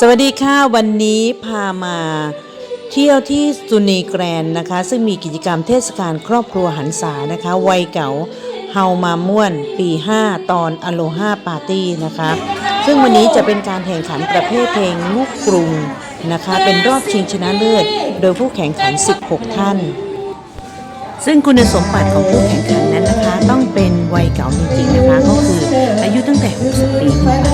สวัสดีค่ะ วันนี้พามาเที่ยวที่สุนีแกรนนะคะ ซึ่งมีกิจกรรมเทศกาลครอบครัวหันษานะคะ วัยเก่าเฮามาม่วน ปี 5 ตอนอโลฮาปาร์ตี้นะคะ ซึ่งวันนี้จะเป็นการแข่งขันประเภทเพลงลูกกรุงนะคะ เป็นรอบชิงชนะเลิศ โดยผู้แข่งขัน 16 ท่าน ซึ่งคุณสมบัติของผู้แข่งขันนั้นนะคะ ต้องเป็นวัยเก่าจริงๆนะคะ ก็คืออายุตั้งแต่ 60 ปีขึ้นไป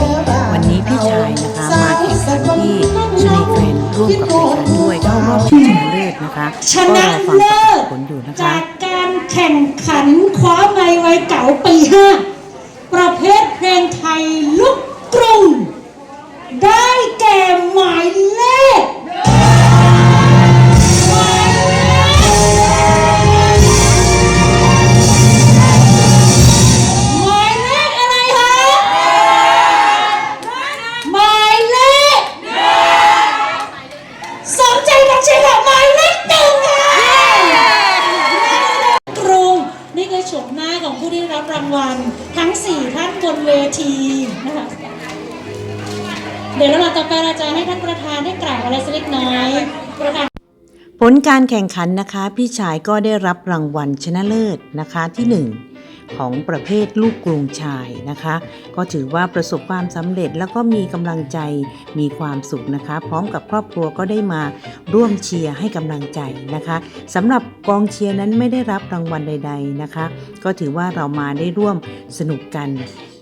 แกรนด์ร่วมกับการด้วยเข้ารอบชิงชนะเลิศนะคะชก็นะรอฟังเลิศผลอยู่นะคะ จากการแข่งขันคว้าไมค์ไว้เก่าปี5ประเภทเพลงไทย รับรางวัลทั้ง 4 ท่านบนเวทีนะคะเดี๋ยวเราต่อไปเราจะให้ท่านประธานได้กล่าวอะไรสักเล็กน้อยประธานผลการแข่งขันนะคะ พี่ชายก็ได้รับรางวัลชนะเลิศนะคะที่ 1 ของประเภทลูกกรุงชายนะคะ ก็ถือว่าประสบความสำเร็จแล้วก็มีกำลังใจมีความสุขนะคะ พร้อมกับครอบครัวก็ได้มาร่วมเชียร์ให้กำลังใจนะคะสำหรับกองเชียร์นั้นไม่ได้รับรางวัลใด ๆนะคะ ก็ถือว่าเรามาได้ร่วมสนุกกัน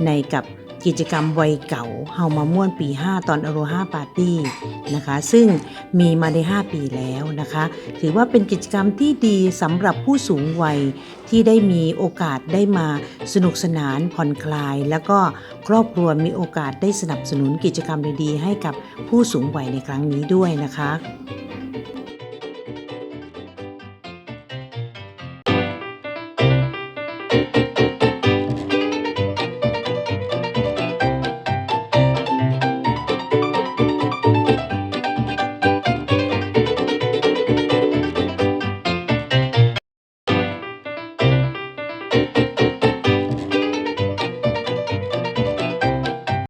ในกับ กิจกรรมวัยเก่าเฮามาม่วนปี 5 ตอนอโรฮาปาร์ตี้นะคะ ซึ่งมีมาได้5ปีแล้วนะคะ ถือว่าเป็นกิจกรรมที่ดีสำหรับผู้สูงวัยที่ได้มีโอกาสได้มาสนุกสนานผ่อนคลาย แล้วก็ครอบครัวมีโอกาสได้สนับสนุนกิจกรรมดีๆให้กับผู้สูงวัยในครั้งนี้ด้วยนะคะ